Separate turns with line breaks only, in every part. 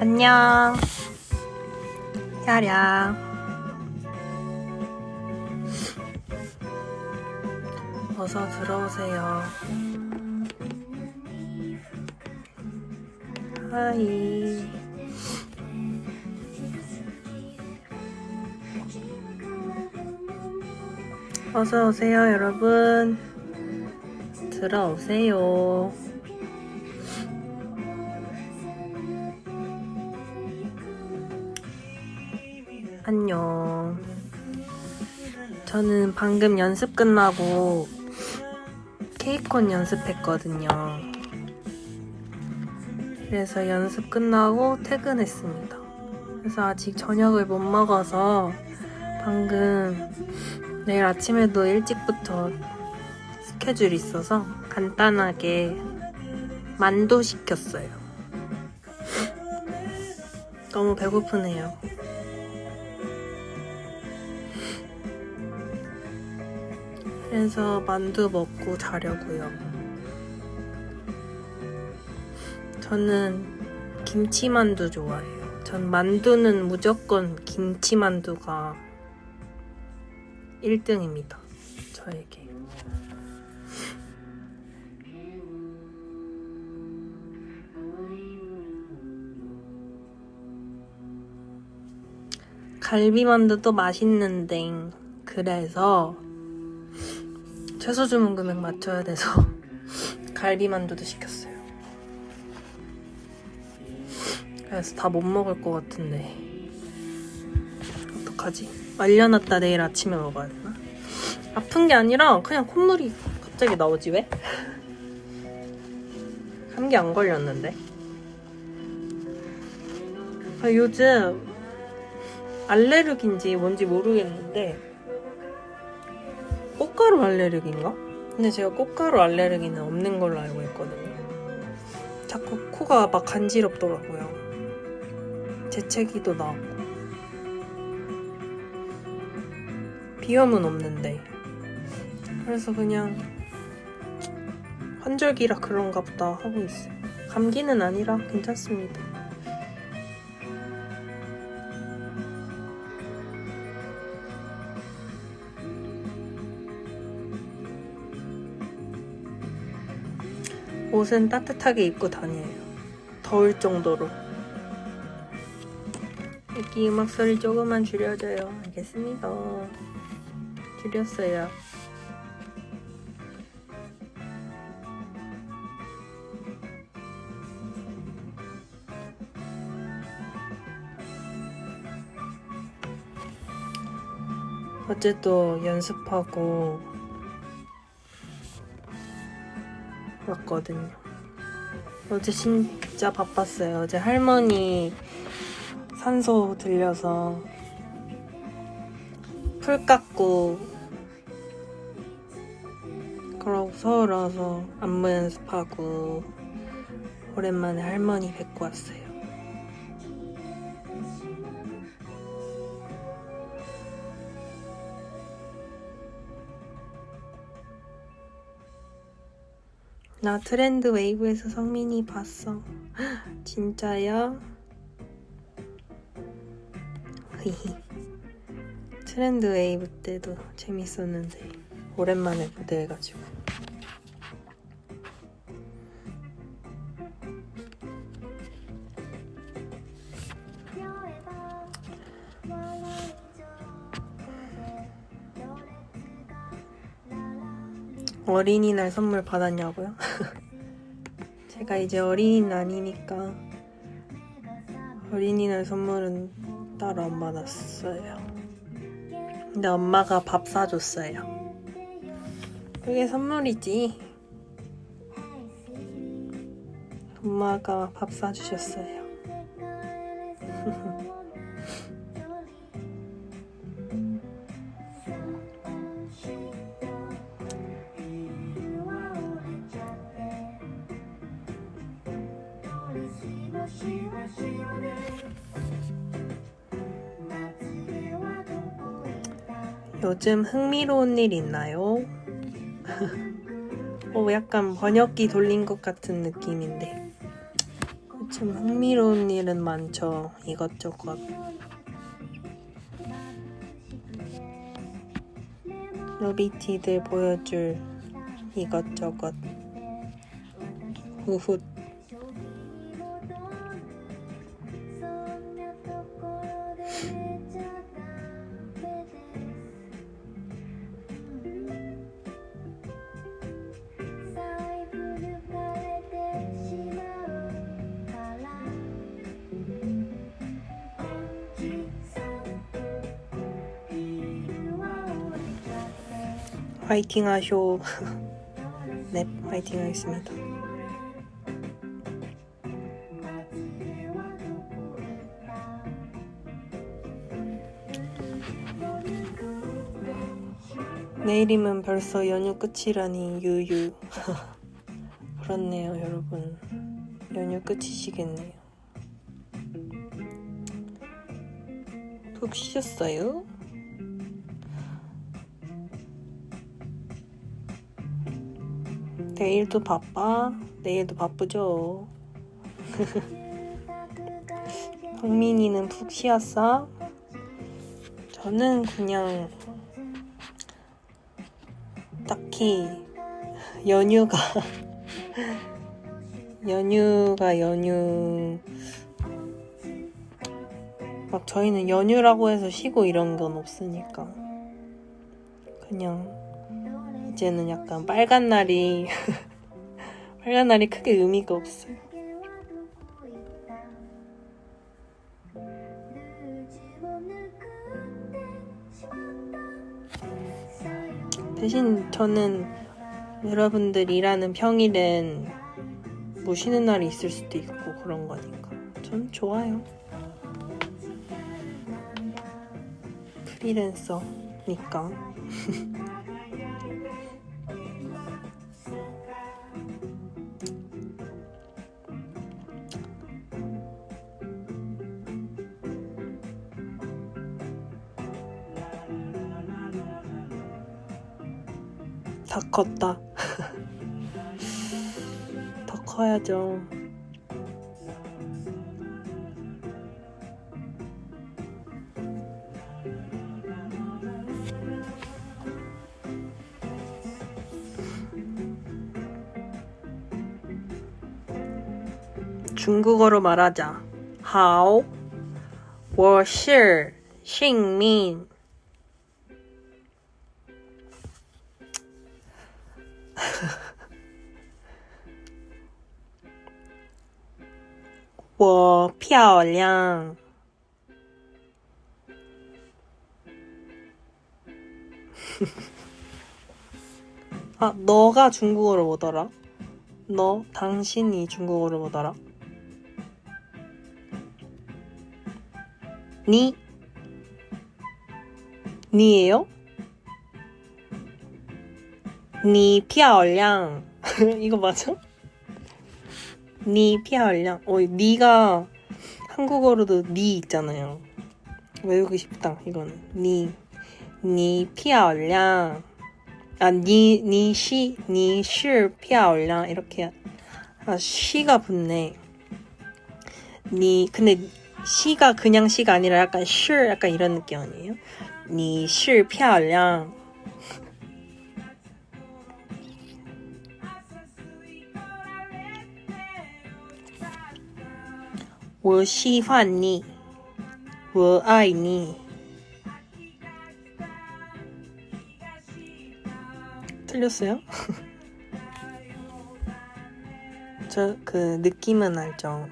안녕. 야랴. 어서 들어오세요. 하이. 어서 오세요, 여러분. 들어오세요. 저는 방금 연습 끝나고 케이콘 연습했거든요. 그래서 연습 끝나고 퇴근했습니다. 그래서 아직 저녁을 못 먹어서 방금 내일 아침에도 일찍부터 스케줄이 있어서 간단하게 만두 시켰어요. 너무 배고프네요. 그래서 만두 먹고 자려고요. 저는 김치만두 좋아해요. 전 만두는 무조건 김치만두가 1등입니다. 저에게. 갈비만두도 맛있는데 그래서 최소 주문 금액 맞춰야 돼서 갈비만두도 시켰어요. 그래서 다 못 먹을 것 같은데 어떡하지? 말려놨다 내일 아침에 먹어야 되나? 아픈 게 아니라 그냥 콧물이 갑자기 나오지 왜? 감기 안 걸렸는데. 아, 요즘 알레르기인지 뭔지 모르겠는데 꽃가루 알레르기인가? 근데 제가 꽃가루 알레르기는 없는 걸로 알고 있거든요. 자꾸 코가 막 간지럽더라고요. 재채기도 나고. 비염은 없는데. 그래서 그냥 환절기라 그런가 보다 하고 있어요. 감기는 아니라 괜찮습니다. 옷은 따뜻하게 입고 다녀요. 더울 정도로. 여기 음악 소리 조금만 줄여줘요. 알겠습니다. 줄였어요. 어제 또 연습하고 왔거든요. 어제 진짜 바빴어요. 어제 할머니 산소 들려서 풀 깎고 그러고 서울 와서 안무 연습하고 오랜만에 할머니 뵙고 왔어요. 나 트렌드 웨이브에서 성민이 봤어. 진짜요? 트렌드 웨이브 때도 재밌었는데 오랜만에 무대해가지고. 어린이날 선물 받았냐고요? 제가 이제 어린이날이니까 어린이날 선물은 따로 안 받았어요. 근데 엄마가 밥 사줬어요. 그게 선물이지. 엄마가 밥 사주셨어요. 요즘 흥미로운 일 있나요? 어, 약간 번역기 돌린 것 같은 느낌인데. 참 흥미로운 일은 많죠. 이것저것. 러비티들 보여줄 이것저것. 후훗. 화이팅 하쇼. 네, 화이팅 하겠습니다. 내일이면 벌써 연휴 끝이라니 유유. 그렇네요, 여러분. 연휴 끝이시겠네요. 푹 쉬셨어요? 내일도 바빠? 내일도 바쁘죠. 황민이는 푹 쉬었어? 저는 그냥 딱히 연휴가 연휴가 연휴 막 저희는 연휴라고 해서 쉬고 이런 건 없으니까 그냥 이제는 약간 빨간 날이 빨간 날이 크게 의미가 없어요. 대신 저는 여러분들 일하는 평일엔 뭐 쉬는 날이 있을 수도 있고 그런 거니까 전 좋아요. 프리랜서니까. 다 컸다. 더 커야죠. 중국어로 말하자. 好,我是姓名. 워漂亮. 아, 너가 중국어로 뭐더라? 너, 당신이 중국어로 뭐더라? 니? 니예요? 니漂亮. 이거 맞아? 니 피할량? 어, 니가 한국어로도 니 있잖아요. 외우고 싶다 이거는. 니. 니 피할량. 아, 니, 니 시, 니 실, 피아올량. 이렇게. 아, 시가 붙네. 니, 근데 시가 그냥 시가 아니라 약간 실, 약간 이런 느낌 아니에요? 니 실, 피아올량. 워喜欢你,我爱你. 틀렸어요? 저 그 느낌은 알죠.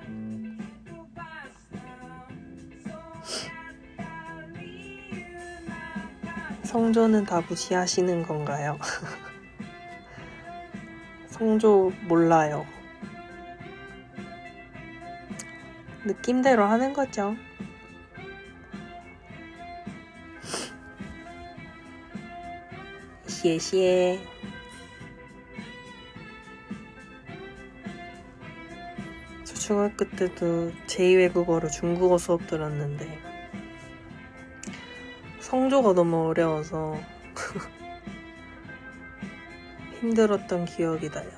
성조는 다 무시하시는 건가요? 성조 몰라요. 느낌대로 하는 거죠. 시에 저 중학교 때도 제2외국어로 중국어 수업 들었는데 성조가 너무 어려워서 힘들었던 기억이 나요.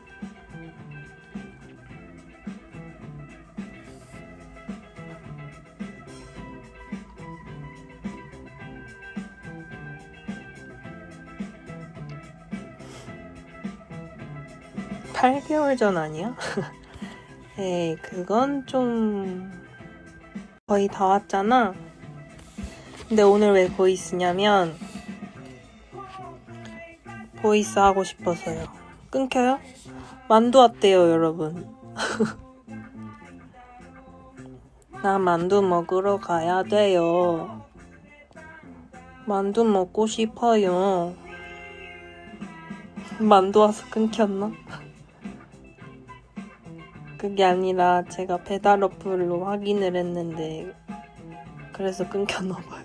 팔개월 전 아니야? 에이, 그건 좀 거의 다 왔잖아. 근데 오늘 왜 보이스 냐면 보이스 하고 싶어서요. 끊겨요? 만두 왔대요, 여러분. 나 만두 먹으러 가야 돼요. 만두 먹고 싶어요. 만두 와서 끊겼나? 그게 아니라 제가 배달 어플로 확인을 했는데 그래서 끊겼나 봐요.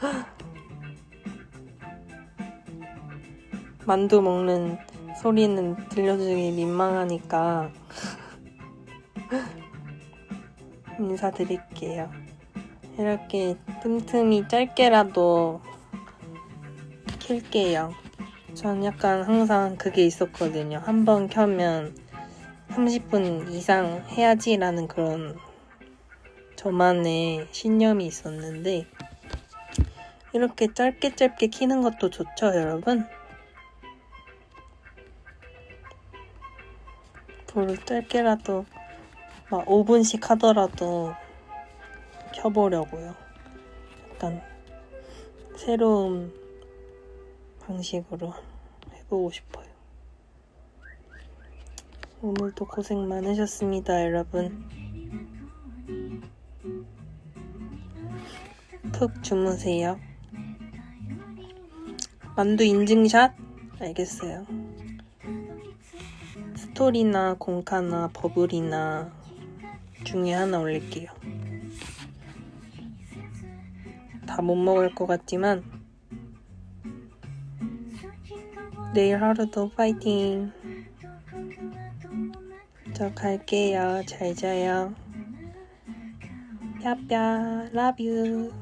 만두 먹는 소리는 들려주기 민망하니까 인사드릴게요. 이렇게 틈틈이 짧게라도 킬게요. 전 약간 항상 그게 있었거든요. 한 번 켜면 30분 이상 해야지라는 그런 저만의 신념이 있었는데 이렇게 짧게 짧게 키는 것도 좋죠, 여러분? 불을 짧게라도 막 5분씩 하더라도 켜보려고요. 약간 새로운 방식으로 해보고 싶어요. 오늘도 고생 많으셨습니다, 여러분. 푹 주무세요. 만두 인증샷? 알겠어요. 스토리나 공카나 버블이나 중에 하나 올릴게요. 다 못 먹을 것 같지만 내일 하루도 파이팅. 저 갈게요. 잘 자요. 뼈뼈, love you.